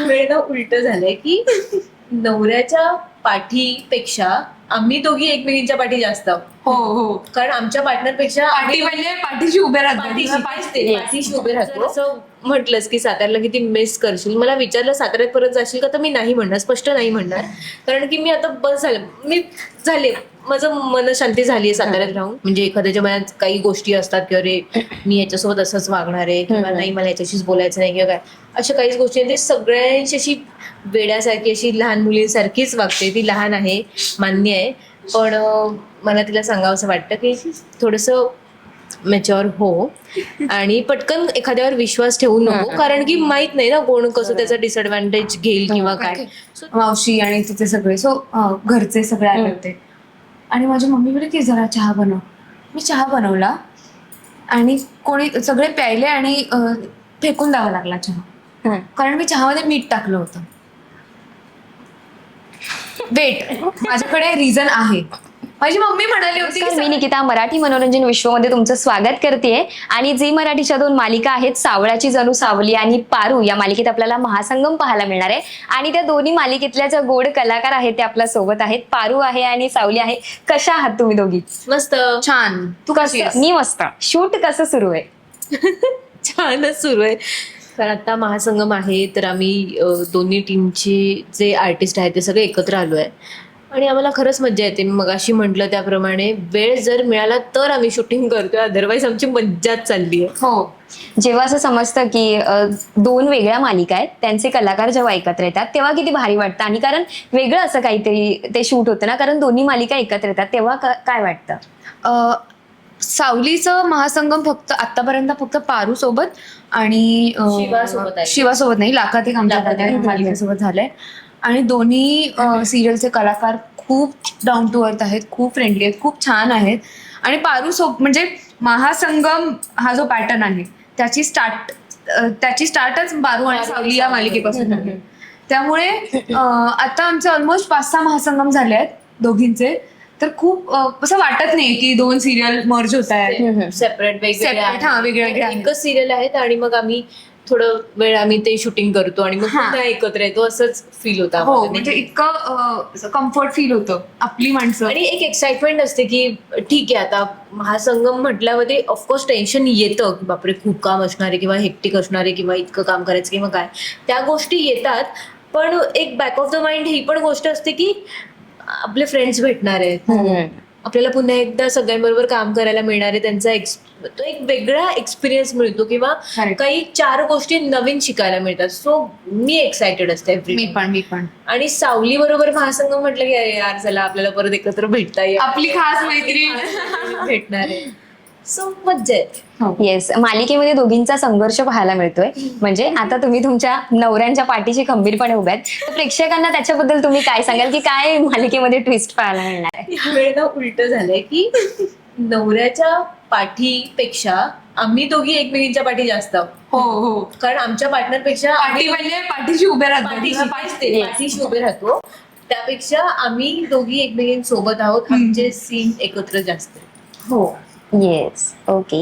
वेळ ना उलट झालंय की नवऱ्याच्या पाठीपेक्षा आम्ही दोघी एकमेकींच्या पाठी जास्त हो हो. कारण आमच्या पार्टनरपेक्षा पाठी म्हणजे पाठीशी उभे राहतात पाठीशी उभे राहतो. असं म्हटलंस की साताऱ्याला किती मिस करशील मला विचारलं साताऱ्यात परत जाशील का? तर मी नाही म्हणणार स्पष्ट नाही म्हणणार. कारण की मी आता बस झालं मी झाले. माझं मन शांती झाली आहे साताऱ्यात राहून. म्हणजे एखाद्याच्या मनात काही गोष्टी असतात की अरे मी याच्यासोबत असंच वागणार आहे किंवा नाही मला याच्याशीच बोलायचं नाही किंवा काय. अशा काहीच गोष्टी आहेत. ते सगळ्यांची अशी वेड्यासारखी अशी लहान मुलींसारखीच वागते. ती लहान आहे मान्य आहे. पण मला तिला सांगावंसं वाटतं की थोडंसं मॅच्युअर हो. आणि पटकन एखाद्यावर विश्वास ठेवू नको. कारण की माहीत नाही ना कोण कसं त्याचा डिसएडव्हान्टेज घेईल किंवा काय. मावशी आणि तिचे सगळे. सो घरचे सगळे आले होते आणि माझी मम्मी की जरा चहा बनव. मी चहा बनवला आणि कोणी सगळे प्यायले आणि अं, फेकून द्यावा लागला चहा. कारण मी चहामध्ये मीठ टाकलं होतं. वेट माझ्याकडे रिझन आहे. माझी मम्मी म्हणाली होती नमस्कार की मी निकिता मराठी मनोरंजन विश्वमध्ये तुमचं स्वागत करते आणि झी मराठीच्या दोन मालिका आहेत सावळाची जणू सावली आणि पारू या मालिकेत आपल्याला महासंगम पाहायला मिळणार आहे. आणि त्या दोन्ही मालिकेतल्या ज्या गोड कलाकार आहेत ते आपल्यासोबत आहेत. पारू आहे आणि सावली आहे. कशा आहात तुम्ही दोघी? मस्त. छान. तू कशी आहेस? मी मस्त. शूट कसं सुरू आहे? छानच सुरू आहे. तर आता महासंगम आहे तर आम्ही अ, दोन्ही टीमचे जे आर्टिस्ट आहेत ते सगळे एकत्र आलो आहे आणि आम्हाला खरंच मज्जा येते. मग अशी म्हटलं त्याप्रमाणे वेळ जर मिळाला तर आम्ही शूटिंग करतोय. अदरवाईज आमची मज्जाच चालली आहे. हो. जेव्हा असं समजतं की अ, दोन वेगळ्या मालिका आहेत त्यांचे कलाकार जेव्हा एकत्र येतात तेव्हा किती भारी वाटतं. आणि कारण वेगळं असं काहीतरी ते शूट होतं ना कारण दोन्ही मालिका एकत्र येतात तेव्हा क- काय वाटतं? अ, सावलीचं महासंगम फक्त आतापर्यंत फक्त पारू सोबत आणि अ, शिवासोबत आहे. शिवासोबत नाही लाखात एक आमच्या लाखात एक. दादा मालिकेसोबत झालंय. आणि दोन्ही सिरियलचे कलाकार खूप डाऊन टू अर्थ आहेत खूप फ्रेंडली आहेत खूप छान आहेत. आणि पारू सो म्हणजे महासंगम हा जो पॅटर्न आहे त्याची स्टार्ट त्याची स्टार्टच पारू आणि सावली या मालिकेपासून झाली त्यामुळे आता आमचे ऑलमोस्ट पाच सहा महासंगम झाले आहेत दोघींचे. तर खूप असं वाटत नाही की दोन सिरियल मर्ज होत आहेत. सेपरेट Separate, हा, वेगवेगळे आहेत. एकच सिरियल आहेत आणि मग आम्ही थोडं वेळ आम्ही ते शूटिंग करतो आणि मग हा. पुन्हा एकत्र येतो असंच फील होतं हो आम्हाला. म्हणजे इतकं कम्फर्ट फील होतं आपली माणसं आणि एक एक्साइटमेंट असते की ठीक आहे आता महासंगम म्हटल्यावर ऑफकोर्स टेन्शन येतं की बापरे खूप काम असणार आहे किंवा हेक्टिक असणार आहे किंवा इतकं काम करायचं किंवा काय त्या गोष्टी येतात पण एक बॅक ऑफ द माइंड ही पण गोष्ट असते की आपले फ्रेंड्स भेटणार आहेत आपल्याला पुन्हा एकदा सगळ्यांबरोबर काम करायला मिळणार आहे त्यांचा एक्स तो एक वेगळा एक्सपिरियन्स मिळतो किंवा. काही चार गोष्टी नवीन शिकायला मिळतात. सो मी एक्सायटेड असते मी. पण मी पण. आणि सावली बरोबर महासंगम म्हटलं की अरे यार चला आपल्याला परत एकत्र भेटता येईल. आपली खास मैत्रीण भेटणार आहे. सो मज्जा येते. हो. येस मालिकेमध्ये दोघींचा संघर्ष पाहायला मिळतोय. म्हणजे आता तुम्ही तुमच्या नवऱ्यांच्या पाठीशी खंबीरपणे उभ्या आहेत. तर प्रेक्षकांना त्याच्याबद्दल तुम्ही काय सांगाल की काय मालिकेमध्ये ट्विस्ट पाहायला मिळणार आहे? ना उलट झालंय की नवऱ्याच्या पाठीपेक्षा आम्ही दोघी एकमेकींच्या पाठी जास्त आहोत. हो हो. कारण आमच्या पार्टनरपेक्षा पाठी म्हणजे पाठीशी उभे राहतात पाठीशी पाठीशी. उभे राहतो. त्यापेक्षा आम्ही दोघी एकमेकींसोबत आहोत. आमचे सीन एकत्र जास्त. हो. येस ओके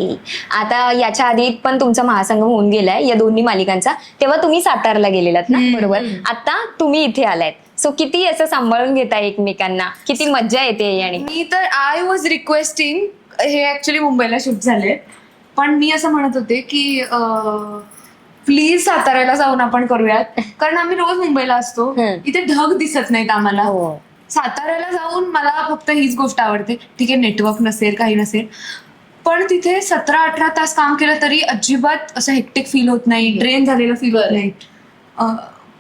आता याच्या आधी पण तुमचा महासंगम होऊन गेलाय या दोन्ही मालिकांचा. तेव्हा तुम्ही सातारला गेलेलात ना? बरोबर. आता तुम्ही इथे आलायत. सो किती असं सांभाळून घेताय एकमेकांना? किती मज्जा येते आणि? मी तर आय वॉज रिक्वेस्टिंग हे ऍक्च्युली मुंबईला शूट झाले पण मी असं म्हणत होते की प्लीज साताऱ्याला जाऊन आपण करूयात. कारण आम्ही रोज मुंबईला असतो. इथे ढग दिसत नाहीत आम्हाला. हो. साताऱ्याला जाऊन मला फक्त हीच गोष्ट आवडते. ठीक आहे नेटवर्क नसेल काही नसेल. पण तिथे सतरा अठरा तास काम केलं तरी अजिबात असं हेक्टिक फील होत नाही ड्रेन झालेलं फील होत नाही.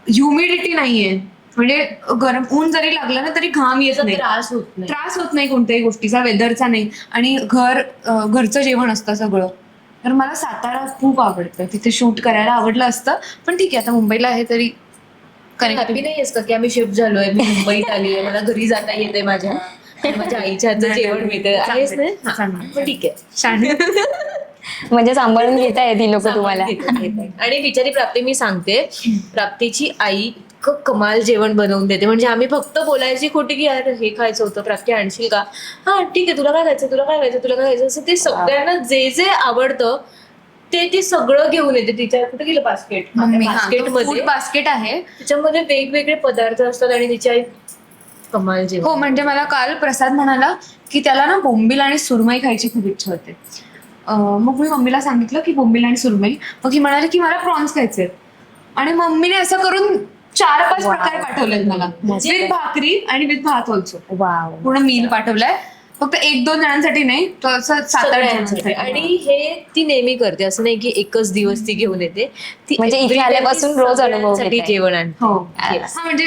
ह्युमिडिटी नाहीये. म्हणजे गरम ऊन जरी लागलं ना तरी घाम येत नाही. त्रास होत नाही. त्रास होत नाही कोणत्याही गोष्टीचा वेदरचा नाही. आणि घर घरचं जेवण असतं सगळं. तर मला सातारा खूप आवडतं. तिथे शूट करायला आवडलं असतं. पण ठीक आहे आता मुंबईला आहे तरी हॅपी नाही आहेस का? की आम्ही शिफ्ट झालोय मी मुंबईत आली आहे मला घरी जाता येते माझ्या. आणि माझ्या आईच्या हातचं जेवण मिळतं आहेस ना? हा. मग ठीक आहे. म्हणजे सांभाळून घेता येते लोक तुम्हाला. घेतात, घेतात. आणि बिचारी प्राप्ती मी सांगते. प्राप्तीची आई इतकं कमाल जेवण बनवून देते. म्हणजे आम्ही फक्त बोलायची खोटी की यार हे खायचं होतं प्राप्ती आणशील का? हा ठीक आहे तुला काय खायचं तुला काय खायचं तुला काय खायचं? असं ते सगळ्यांना जे जे आवडतं ते ती सगळं घेऊन येते. तिच्या कुठे गेलं बास्केट मम्मी बास्केटमध्ये. बास्केट आहे. त्याच्यामध्ये वेगवेगळे पदार्थ असतात आणि तिची आई कमाल हो म्हणजे मला काल प्रसाद म्हणाला की त्याला ना बोंबील आणि सुरमई खायची खूप इच्छा होते. मग मी मम्मीला सांगितलं की बोंबील आणि सुरमई. मग ही म्हणाली की मला प्रॉन्स खायचे आणि मम्मीने असं करून चार पाच. प्रकार पाठवलेत मला. मस्त. विथ भाकरी आणि विथ भात ऑल्सो पूर्ण मील पाठवलाय. फक्त एक दोन जणांसाठी नाही तर असं सात आठ सगळ्यांसाठी. जणांसाठी. आणि हे ती नेहमी करते असं नाही की एकच दिवस ती घेऊन येते. ती म्हणजे इथे every time ती आल्यापासून रोज अनुभव सगळ्यांसाठी घेते. जेवण आणते. हो. Yes. हा म्हणजे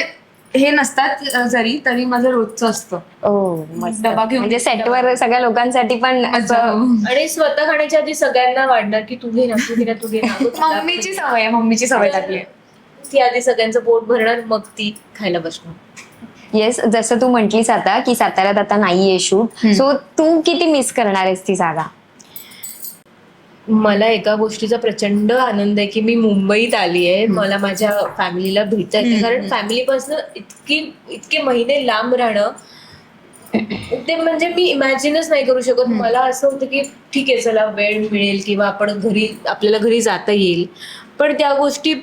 हे नसतात अं, जरी तरी माझं रोजचं असतं. ओ मस्त. डबा घेऊन- म्हणजे सेटवर सगळ्या लोकांसाठी पण असं आणि स्वतः खाण्याच्या आधी सगळ्यांना वाटणार की तू घे ना तू घे ना तू घे ना. अगं तुला मम्मीची सवय आहे मम्मीची सवय लागली ती आधी सगळ्यांचं पोट भरणार मग ती खायला बसणार. येस जसं तू म्हंटलीस आता की साताऱ्यात आता नाहीये शूट. सो तू किती मिस करणार आहेस ती जागा? मला एका गोष्टीचा प्रचंड आनंद आहे की मी मुंबईत आली आहे. मला माझ्या फॅमिलीला भेटता येते कारण फॅमिलीपासून इतकी इतके महिने लांब राहणं ते म्हणजे मी इमॅजिनच नाही करू शकत. मला असं होतं की ठीक आहे चला वेळ मिळेल किंवा आपण घरी आपल्याला घरी जाता येईल. पण त्या गोष्टी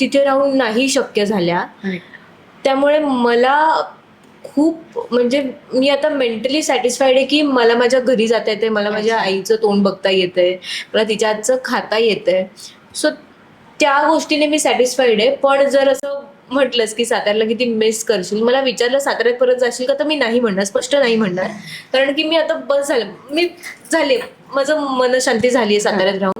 तिथे राहून नाही शक्य झाल्या. त्यामुळे मला खूप म्हणजे मी आता मेंटली सॅटिस्फाईड आहे की मला माझ्या घरी जाता येते मला माझ्या आईचं तोंड बघता येतंय मला तिच्या हातचं खाता येतंय. सो त्या गोष्टीने मी सॅटिस्फाईड आहे. पण जर असं म्हटलंस की साताऱ्याला किती मिस करशील मला विचारलं साताऱ्यात परत जाशील का? तर मी नाही म्हणणार स्पष्ट नाही म्हणणार. कारण की मी आता बस झालं मी झाले माझं मनशांती झाली आहे साताऱ्यात राहून.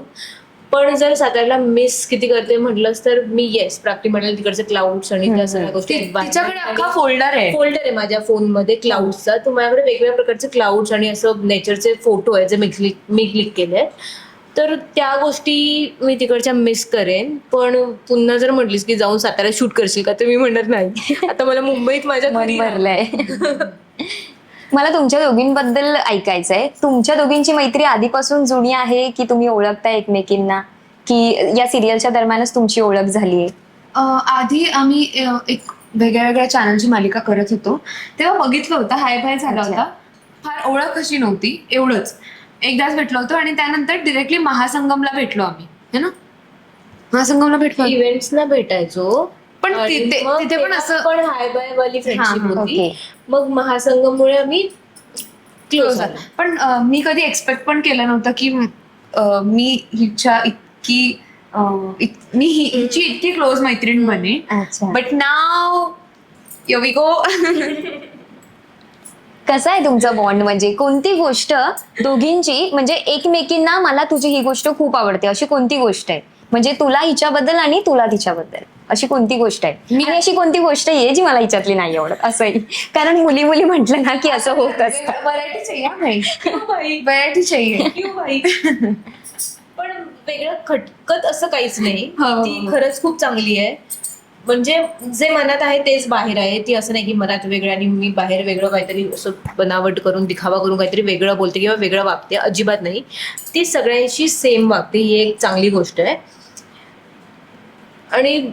पण जर साताऱ्याला मिस किती करते म्हटलंस तर मी येस प्राप्ती म्हणाल तिकडचे क्लाउड्स आणि त्या सगळ्या गोष्टी तिच्याकडे अख्खा फोल्डर आहे. फोल्डर आहे माझ्या फोनमध्ये क्लाउडचा तर माझ्याकडे वेगवेगळ्या प्रकारचे क्लाउड्स आणि असं नेचरचे फोटो आहे जे मी क्लिक मी क्लिक केले आहेत. तर त्या गोष्टी मी तिकडच्या मिस करेन. पण पुन्हा जर म्हटलीस की जाऊन साताऱ्यात शूट करशील का तर मी म्हणणार नाही. आता मला मुंबईत माझ्या घरी. भरलंय. मला तुमच्या दोघींबद्दल ऐकायचंय. तुमच्या दोघींची मैत्री आधीपासून जुनी आहे की तुम्ही ओळखता एकमेकींना? की या सिरियलच्या दरम्यानच तुमची ओळख झालीये? अं, आधी आम्ही अं, एक वेगळ्या वेगळ्या चॅनलची मालिका करत होतो. तेव्हा बघितलं होतं हाय बाय झाला. होता. फार ओळख कशी नव्हती एवढंच. एकदाच भेटलो होतो आणि त्यानंतर डिरेक्टली महासंगमला भेटलो आम्ही है ना? महासंगमला भेटलो इव्हेंट्सना भेटायचो. पण आणि तिथे- मग तिथे पण तेव्हा असं- पण हाय बाय वाली फ्रेंडशिप हा, होती. ओके. मग महासंगममुळे आम्ही क्लोज झालो. पण अं, मी कधी एक्सपेक्ट पण केलं नव्हतं की अं, मी हिच्या इतकी अं, इत- मी हि- हिची इतकी क्लोज मैत्रीण बने अच्छा. बट नाव वी गो कसं आहे तुमचा बॉन्ड म्हणजे कोणती गोष्ट दोघींची म्हणजे एकमेकींना मला तुझी ही गोष्ट खूप आवडते. अशी कोणती गोष्ट आहे? म्हणजे तुला हिच्याबद्दल आणि तुला तिच्याबद्दल. अशी कोणती गोष्ट आहे? मी- अशी कोणती गोष्ट आहे जी मला हिच्यातली नाही आवडत असंही. कारण मुली मुली म्हटलं ना की असं होत असतं. व्हरायटी चाहिए भाई क्यों बाई? व्हरायटी चाहिए क्यों बाई? पण वेगळं खटकत असं काहीच नाही. हो. ती खरंच खूप चांगली आहे. म्हणजे जे मनात आहे तेच बाहेर आहे. ती असं नाही की मनात वेगळं आणि मी बाहेर वेगळं काहीतरी असं बनावट करून दिखावा करून काहीतरी वेगळं बोलते किंवा वेगळं वागते अजिबात नाही. ती सगळ्यांशी सेम वागते. ही एक चांगली गोष्ट आहे. आणि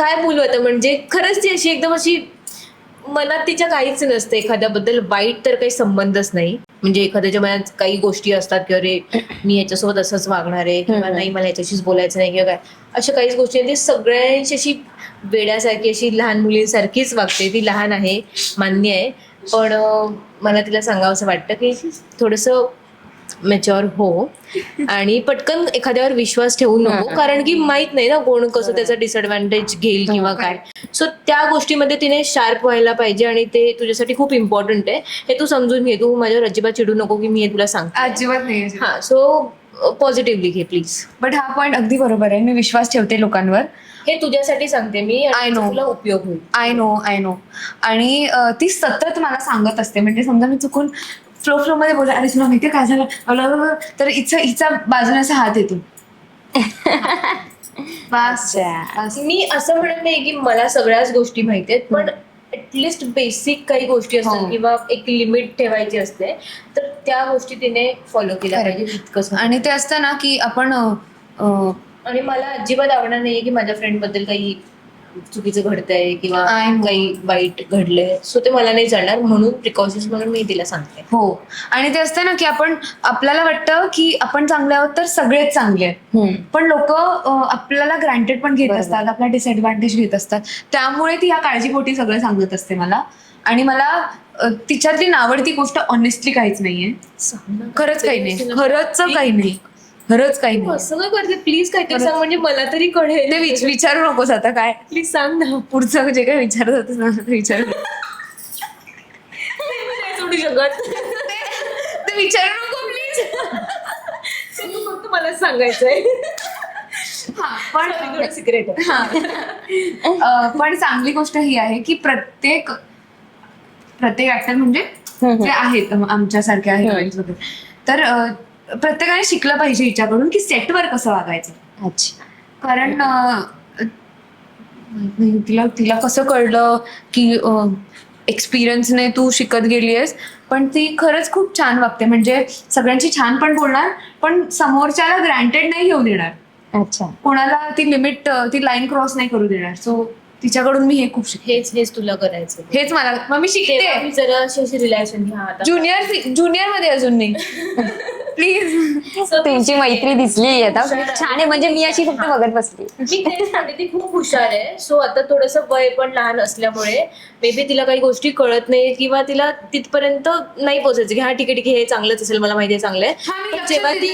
काय बोलू आता? म्हणजे खरंच ती अशी एकदम अशी मनात तिच्या काहीच नसतं. एखाद्याबद्दल वाईट तर काही संबंधच नाही. म्हणजे एखाद्याच्या मनात काही गोष्टी असतात की अरे मी याच्यासोबत असंच वागणार आहे किंवा. नाही मला याच्याशीच बोलायचं नाही किंवा काय. अशा काहीच गोष्टी आहेत. ती सगळ्यांची अशी वेड्यासारखी अशी लहान मुलींसारखीच वागते. ती लहान आहे मान्य आहे. पण मला तिला सांगावं असं वाटतं की थोडंसं मॅच्युअर हो. आणि पटकन एखाद्यावर विश्वास ठेवू नको. कारण की माहीत नाही ना कोण कसं त्याचा डिसएडव्हान्टेज घेईल किंवा काय. सो त्या गोष्टीमध्ये तिने शार्प व्हायला पाहिजे आणि ते तुझ्यासाठी खूप इम्पॉर्टंट आहे. हे तू समजून घे. तू माझ्यावर अजिबात चिडू नको की मी हे तुला सांगते. अजिबात नाही हा. सो पॉझिटिव्हली घे प्लीज बट हा पॉइंट अगदी बरोबर आहे. मी विश्वास ठेवते लोकांवर. हे तुझ्यासाठी सांगते मी I आणि know. तुला उपयोग होईल आय नो आय नो आणि अं, ती सतत मला सांगत असते म्हणजे समजा मी चुकून फ्लो फ्लो मध्ये बोला अरे तुला माहितीये काय झालं. तर हिचा हिचा बाजूने असा हात येतो बस अच्छा. बस. मी असं म्हणत नाही की मला सगळ्याच गोष्टी माहिती आहेत पण ऍटलिस्ट बेसिक काही गोष्टी असतात हो. किंवा एक लिमिट ठेवायची असते तर त्या गोष्टी तिने फॉलो केल्या Correct. पाहिजे आणि ते असतं ना की आपण अं, अं, आणि मला अजिबात आवडणार नाहीये की माझ्या फ्रेंडबद्दल काही चुकीचं घडतंय किंवा. काही वाईट घडलंय. सो ते मला नाही जाणार म्हणून प्रिकॉशन्स म्हणून मी तिला सांगते. हो. आणि ते असतं ना की आपण आपल्याला वाटतं की आपण चांगले आहोत तर सगळेच चांगले आहेत. पण लोक आपल्याला ग्रँटेड पण घेत. असतात आपला डिसएडव्हान्टेज घेत असतात. त्यामुळे ती ह्या काळजीपोटी सगळं सांगत असते मला. आणि मला तिच्यातली नावडती गोष्ट ऑनेस्टली काहीच नाहीये. खरंच काही नाही. खरंच काही नाही. खरंच काही नाही. असं काय करते. प्लीज काहीतरी सांग. म्हणजे मला तरी कळेल. ते विच- विचारू नकोस आता काय? प्लीज सांग ना. पुढचं जे काय विचारत होतं ना ते विचारू. नको. मी नाही सोडू शकत. ते विचारू नको प्लीज ते तू फक्त मला सांगायचंय. पण सिक्रेट हा. अ, पण चांगली गोष्ट ही आहे की प्रत्येक प्रत्येक ऍक्टर म्हणजे जे आहेत आमच्यासारखे आहेत वगैरे. तर अ, प्रत्येकाने शिकलं पाहिजे हिच्याकडून की सेटवर कसं वागायचं. अच्छा. कारण अ, नाही, तिला तिला कसं कळलं की एक्सपिरियन्सने तू शिकत गेलीयस पण ती खरंच खूप छान वागते. म्हणजे सगळ्यांची छान पण बोलणार पण समोरच्याला ग्रँटेड नाही घेऊ देणार. अच्छा. कोणाला ती लिमिट ती लाईन क्रॉस नाही करू देणार. सो तिच्याकडून मी हे खूप शिकते. हेच हेच तुला करायचं हेच मला मग मी तेव्हा शिकते मी जरा अशी रिलॅक्शन घ्या आता ज्युनियर ज्युनियरमध्ये अजून नाही. प्लीज तुमची मैत्री दिसली आता छान आहे. म्हणजे मी अशी फक्त बघत बसली. मी तेच सांगते ती खूप हुशार आहे. सो आता थोडस वय पण लहान असल्यामुळे मे बी तिला काही गोष्टी कळत नाही किंवा तिला तिथपर्यंत नाही पोहोचायचं की हा ठीक आहे ठीक आहे हे चांगलंच असेल मला माहिती आहे चांगलं आहे जेव्हा ती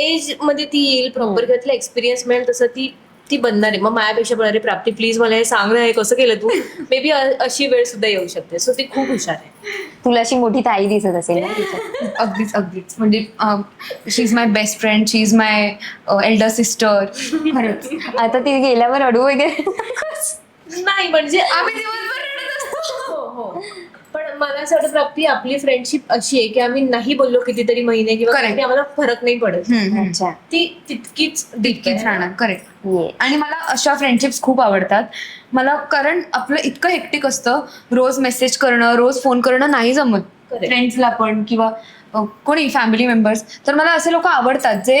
एजमध्ये ती येईल प्रॉपर किंवा तिला एक्सपिरियन्स मिळेल तसं ती ती बनणार आहे. मग माझ्यापेक्षा अरे प्राप्ती प्लीज मला हे सांग ना हे कसं केलं तू? मे बी अशी वेळ सुद्धा येऊ शकते. सो ती खूप हुशार आहे. तुला अशी मोठी ताई दिसत असेल ना. अगदीच अगदीच. म्हणजे she is my best friend she is my elder sister खरंच. आता ती गेल्यावर अडू वगैरे. नाही म्हणजे आम्ही दिवसभर रडत असतो. हो हो. पण मला असं वाटतं प्राप्ती आपली फ्रेंडशिप अशी आहे की आम्ही नाही बोललो कितीतरी महिने किंवा Correct. काही आम्हाला फरक नाही पडत. अच्छा. ती तितकीच deep तितकीच. राहणार. करेक्ट ये आणि मला अशा फ्रेंडशिप्स खूप आवडतात. मला कारण आपलं इतकं हेक्टिक असतं. रोज मेसेज करणं रोज फोन करणं नाही जमत. Correct. फ्रेंड्सला पण किंवा अ, कोणी फॅमिली मेंबर्स तर मला असे लोक आवडतात जे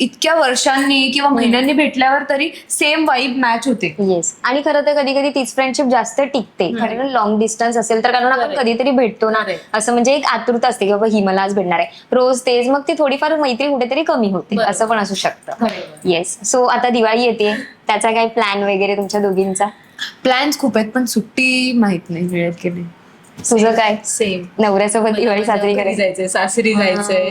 इतक्या वर्षांनी किंवा महिन्यांनी भेटल्यावर तरी सेम वाईब मॅच होते. येस आणि खरं तर कधी कधी तीच फ्रेंडशिप जास्त टिकते. कारण लॉंग डिस्टन्स असेल तर कारण आपण. कधीतरी भेटतो ना. असं म्हणजे एक आतुरता असते की बाबा ही मला आज भेटणार आहे. रोज तेच मग ती थोडीफार मैत्री कुठेतरी कमी होते. असं पण असू शकतं. येस सो आता दिवाळी येते. त्याचा काय प्लॅन वगैरे तुमच्या दोघींचा? प्लॅन्स खूप आहेत पण सुट्टी माहीत नाही मिळत की नाही तुझं काय? सेम नवऱ्यासोबत दिवाळी साजरी करायची? जायचंय? सासरी जायचंय.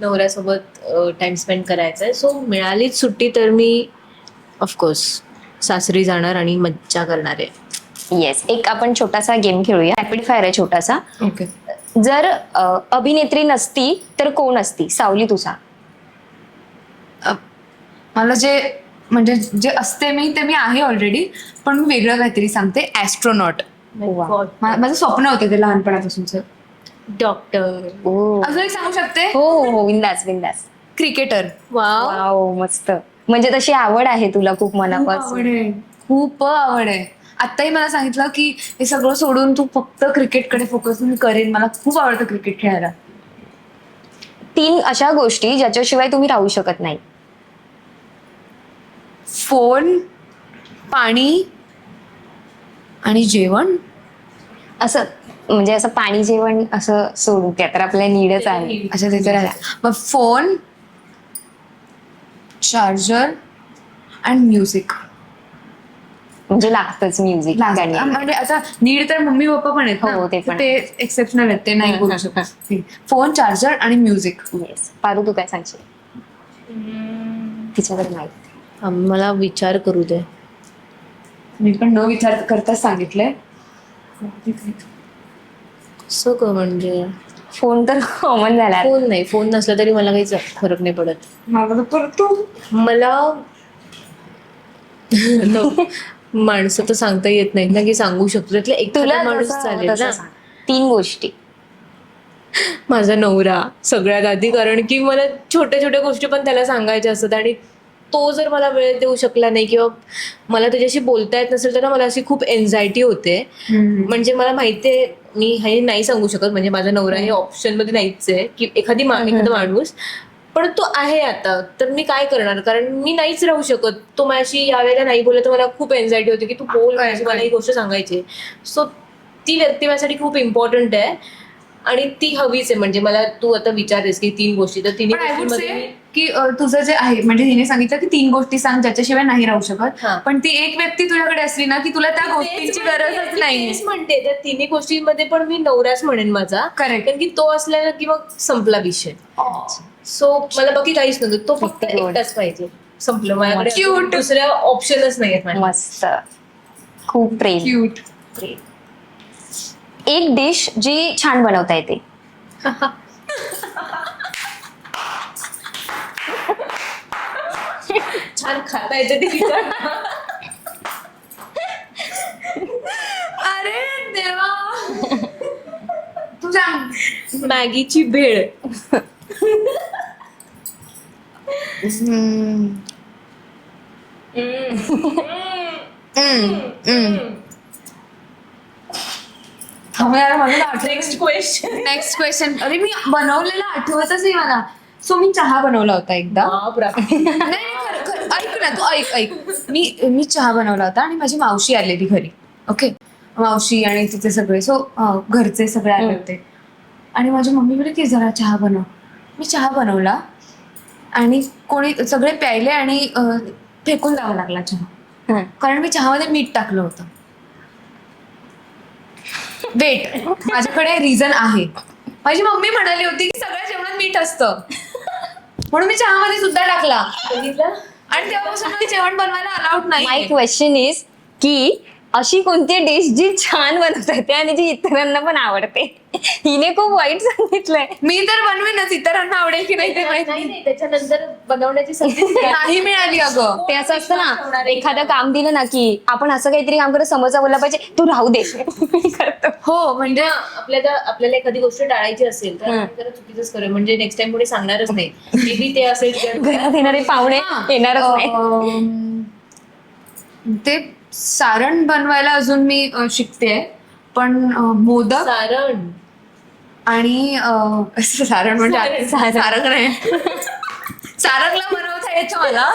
नवऱ्यासोबत टाइम स्पेंड करायचंय. सो मिळालीच सुट्टी तर मी ऑफकोर्स सासरी जाणार आणि मज्जा करणार आहे. येस एक आपण छोटासा गेम खेळूया. रॅपिड फायर आहे छोटासा. ओके जर अभिनेत्री नसती तर कोण असती? सावली तुझा. मला जे म्हणजे जे असते मी ते मी आहे ऑलरेडी पण मी वेगळं काहीतरी सांगते. ऍस्ट्रोनॉट वा. माझं स्वप्न होतं ते लहानपणापासूनच. डॉक्टर ओ. अजून एक सांगू शकते? हो हो विंदास विंदास क्रिकेटर वाव वाव मस्त. म्हणजे तशी आवड आहे तुला खूप खूप मनापासून? आहे. खूप आवड आहे. आताही मला सांगितलं की हे सगळं सोडून तू फक्त क्रिकेटकडे फोकस मी करेन. मला खूप आवडतं क्रिकेट खेळायला. तीन अशा गोष्टी ज्याच्याशिवाय तुम्ही राहू शकत नाही. फोन पाणी आणि जेवण? असं म्हणजे असं पाणी जेवण असं सोडून त्या तर आपल्या नीडच आहे. अच्छा ते तर आहे. मग फोन चार्जर अँड म्युझिक. म्हणजे लागतच म्युझिक म्हणजे आता नीड तर मम्मी पप्पा पण आहेत हो, ना. ते पण ते एक्सेप्शनल आहेत ते नाही बोलू शकत. फोन चार्जर आणि म्युझिक. येस पारू तू काय सांगशील? तिच्याकडे माहिती. मला विचार करू दे. मी पण न विचार करता सांगितलंय. ग म्हणजे फोन तर कॉमन झाला. फोन नाही फोन नसला तरी मला काही फरक नाही पडत. मला तर परत तू. मला नको. माणसं तर सांगता येत नाहीत ना की सांगू शकतो. त्यातला एक तुला माणूस जसं चालेल तसं ना. सांग. तीन गोष्टी. माझा नवरा सगळ्यात आधी कारण की मला छोट्या छोट्या गोष्टी पण त्याला सांगायच्या असतात आणि तो जर मला वेळ देऊ शकला नाही किंवा मला त्याच्याशी बोलता येत नसेल तर ना मला अशी खूप एन्झायटी होते. म्हणजे मला माहितीये मी हे नाही सांगू शकत. म्हणजे माझा नवरा हे ऑप्शनमध्ये नाहीच आहे की एखादी एखादा माणूस. पण तो आहे आता. तर मी काय करणार? कारण मी नाहीच राहू शकत. तो माझ्याशी यावेळेला नाही बोलला तर मला खूप एन्झायटी होती की तू बोल मला ही गोष्ट सांगायची सो ती व्यक्ती माझ्यासाठी खूप इम्पॉर्टंट आहे. आणि ती हवीच आहे. म्हणजे मला तू आता विचारतेस की तीन गोष्टी तर तिन्ही पण आय वुड गोष्टींमध्ये से मी- की अ, तुझं जे आहे म्हणजे तिने सांगितलं की तीन गोष्टी सांग ज्याच्याशिवाय नाही राहू शकत. हा. पण ती एक व्यक्ती तुझ्याकडे असली ना की तुला त्या गोष्टींची गरजच मी नाही म्हणते. त्या तिन्ही गोष्टींमध्ये पण मी नवराच म्हणेन माझा. Correct. कारण की तो असल्यानं की मग संपला विषय. सो मला बाकी काहीच नव्हतं. तो फक्त. एकटाच पाहिजे. संपलं माझ्याकडे. Cute. दुसऱ्या ऑप्शनच नाही आहेत माझ्याकडे. मस्त. खूप प्रेम. क्यूट एक डिश जी छान बनवता येते. छान खाता येते. अरे देवा. तू सांग मॅगीची भेळ. नेक्स्ट क्वेश्चन नेक्स्ट क्वेश्चन अरे मी बनवलेला आठवतच नाही मला. सो मी चहा बनवला होता एकदा. नाही नाही, खरं- खरं. ऐक ना तू ऐक ऐक. मी मी चहा बनवला होता आणि माझी मावशी आलेली घरी. ओके मावशी आणि तिचे सगळे. सो घरचे सगळे आले होते. आणि माझी मम्मी बोलली की जरा चहा बनव. मी चहा बनवला आणि कोणी सगळे प्यायले आणि अं, फेकून द्यावा लागला चहा. कारण मी चहामध्ये मीठ टाकलं होतं. वेट माझ्याकडे रिझन आहे. माझी मम्मी म्हणाली होती की सगळ्या जेवणात मीठ असतं. म्हणून मी चहामध्ये सुद्धा टाकला. आणि तेव्हापासून मला जेवण बनवायला अलाउड माय नाही क्वेश्चन इज की अशी कोणती डिश जी छान बनवता येते आणि जी इतरांना पण आवडते? हिने खूप वाईट सांगितलंय. मी तर बनवेनच. इतरांना आवडेल की नाही ते माहीत नाही नाही नाही त्याच्यानंतर बनवण्याची संधी नाही मिळाली अगं. ते असं असतं ना एखादं काम दिलं ना की आपण असं काहीतरी काम करत समोरचा बोलला पाहिजे तू राहू दे. मी करतो. हो म्हणजे आपल्याला आपल्याला एखादी गोष्ट टाळायची असेल तर हं. आपण जरा चुकीचंच करूया. म्हणजे नेक्स्ट टाइम कोणी सांगणारच नाही. मे बी ते असेल तर- घरात येणारे पाहुणे येणारच नाही. अं, ते सारण बनवायला अजून मी शिकते. पण मोदक सारण. आणि अं, सारण म्हणजे. सारंग नाही. सारंगला बनवता येतं मला.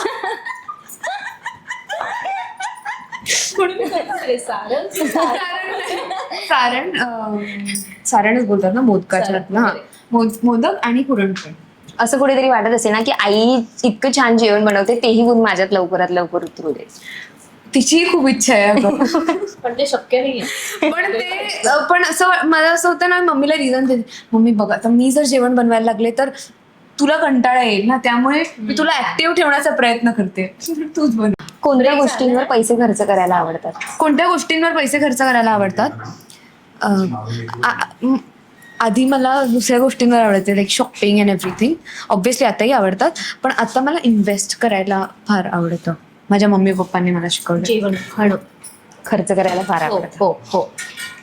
सारण? सारणच बोलतात ना मोदकाच्या मोद- मोदक आणि पुरणपोळी. असं कुठेतरी वाटत असेल ना की आई इतकं छान जेवण बनवते तेही गुण माझ्यात लवकरात लवकर उतरू दे. तिचीही खूप इच्छा आहे अगं. पण ते शक्य नाहीये. पण ते पण असं मला असं होतं ना मम्मीला रिझन देते. मम्मी बघ आता मी जर जेवण बनवायला लागले तर तुला कंटाळा येईल ना त्यामुळे मी तुला ऍक्टिव्ह ठेवण्याचा प्रयत्न करते. तूच बन. कोणत्या गोष्टींवर पैसे खर्च करायला आवडतात? कोणत्या गोष्टींवर पैसे खर्च करायला आवडतात? अं, आ- म- आधी मला दुसऱ्या गोष्टींवर आवडते like shopping and everything obviously आताही आवडतात पण आता मला इन्व्हेस्ट करायला फार आवडतं. माझ्या मम्मी पप्पांनी मला शिकवलं. जेवण खाणं खर्च करायला फार हो आवडतं. हो हो.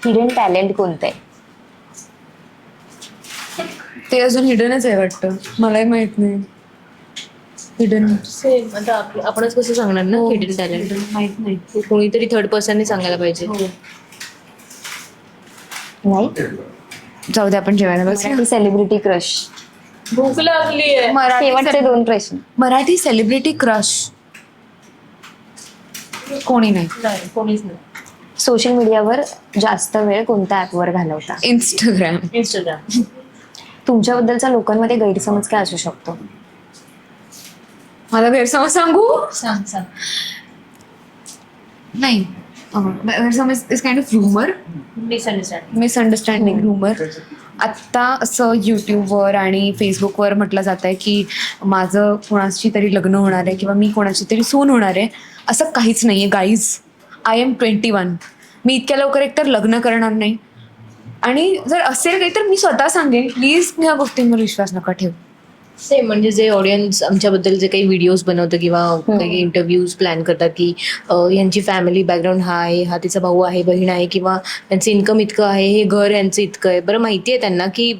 हिडन टॅलेंट कोणतं आहे ते अजून हिडनच आहे वाटतं. मलाही माहीत नाही. हिडन. सेम आता आप- आपणच कसं सांगणार ना हिडन टॅलेंट? माहीत नाही. कोणीतरी थर्ड पर्सनने सांगायला पाहिजे. हो. नाही? जाऊ दे आपण जेवायला बस. मराठी सेलिब्रिटी क्रश भूक लागली आहे मराठी शेवटचे दोन प्रश्न. मराठी सेलिब्रिटी क्रश कोणी नाही. नाही कोणीच नाही. सोशल मीडियावर जास्त वेळ कोणत्या ऍपवर घालवता? इंस्टाग्राम इंस्टाग्राम तुमच्याबद्दलचा लोकांमध्ये गैरसमज काय असू शकतो? मला गैरसमज सांगू? सांग सांग. नाही. अं, गैरसमज is kind of rumour misunderstanding misunderstanding rumour आत्ता असं यूट्यूबवर आणि फेसबुकवर म्हटलं जात आहे की माझं कोणाची तरी लग्न होणार आहे किंवा मी कोणाची तरी सून होणार आहे. असं काहीच नाही आहे guys I am twenty one मी इतक्या लवकर एकतर लग्न करणार नाही. आणि जर असेल काही तर मी स्वतः सांगेन प्लीज ह्या गोष्टींवर विश्वास नका ठेवू. सेम म्हणजे जे ऑडियन्स आमच्याबद्दल जे काही व्हिडिओज बनवतं किंवा काही इंटरव्ह्यूज प्लॅन करतात की यांची फॅमिली बॅकग्राऊंड हा आहे हा तिचा भाऊ आहे बहीण आहे किंवा यांचं इन्कम इतकं आहे हे घर यांचं इतकं आहे. बरं माहिती आहे त्यांना की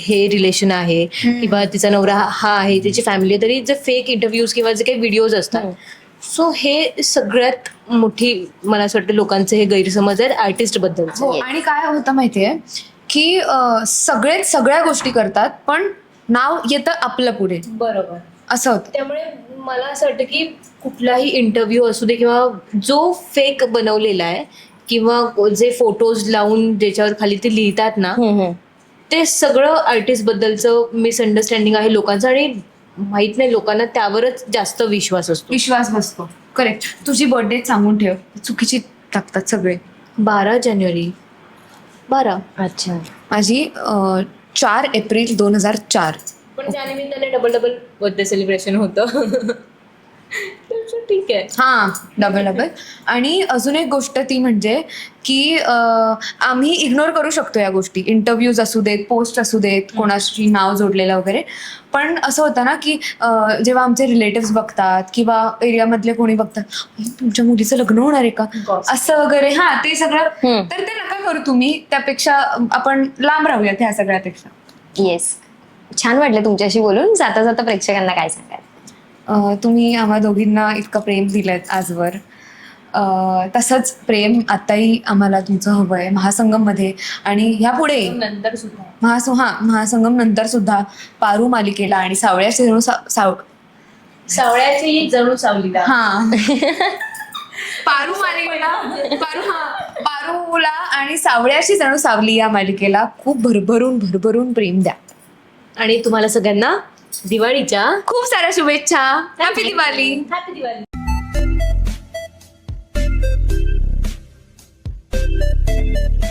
हे रिलेशन आहे किंवा तिचा नवरा हा- हा आहे तिची फॅमिली आहे तरी जे फेक इंटरव्ह्यूज किंवा जे काही व्हिडिओज असतात सो हे सगळ्यात मोठी मला असं वाटतं लोकांचे हे गैरसमज आहेत आर्टिस्ट बद्दलचे. हो आणि काय होतं माहितीये? की अं, सगळेच सगळ्या गोष्टी करतात पण नाव येतं आपलं पुढे. बरोबर. असं होतं. त्यामुळे मला असं वाटतं की कुठलाही इंटरव्ह्यू असू दे किंवा जो फेक बनवलेला आहे किंवा जे फोटोज लावून ज्याच्यावर खाली ते लिहितात ना. ते सगळं आर्टिस्ट बद्दलचं मिसअंडरस्टँडिंग आहे लोकांचं आणि माहीत नाही लोकांना त्यावरच जास्त विश्वास असतो. विश्वास बसतो. करेक्ट तुझी बर्थडे सांगून ठेव. चुकीची टाकतात सगळे. बारा जानेवारी. बारा. अच्छा. माझी अं, चार एप्रिल दोन हजार चार. पण त्या निमित्ताने डबल डबल बर्थडे सेलिब्रेशन होतं. ठीक आहे. हा डबल डबल आणि अजून एक गोष्ट ती म्हणजे की अं, आम्ही इग्नोर करू शकतो या गोष्टी. इंटरव्ह्यूज असू देत पोस्ट असू देत कोणाशी नाव जोडलेलं वगैरे. पण असं होतं ना की अं, जेव्हा आमचे रिलेटिव्ह बघतात किंवा एरियामधले कोणी बघतात "अरे, तुमच्या मुलीचं लग्न होणार आहे का? Gossip. असं वगैरे. हा ते सगळं. हम्म. तर ते नका करू तुम्ही. त्यापेक्षा अं, आपण लांब राहूयात ह्या सगळ्यापेक्षा. येस छान वाटलं तुमच्याशी बोलून. जाता जाता प्रेक्षकांना काय सांगाल? अं, तुम्ही आम्हा दोघींना इतकं प्रेम दिलंय आजवर. अं, तसंच प्रेम आताही आम्हाला तुमचं हवं आहे महासंगममध्ये. आणि ह्यापुढे नंतर सुद्धा. महासु हा महासंगम नंतर सुद्धा पारू मालिकेला आणि सावळ्याचे जणू सा- साव सावळ्याची जणू सावलीला. हा. पारू मालिकेला पारू हा पारूला आणि सावळ्याशी जणू सावली या मालिकेला खूप भरभरून भरभरून प्रेम द्या. आणि तुम्हाला सगळ्यांना दिवाळीच्या खूप साऱ्या शुभेच्छा. Happy Diwali happy Diwali Thank you.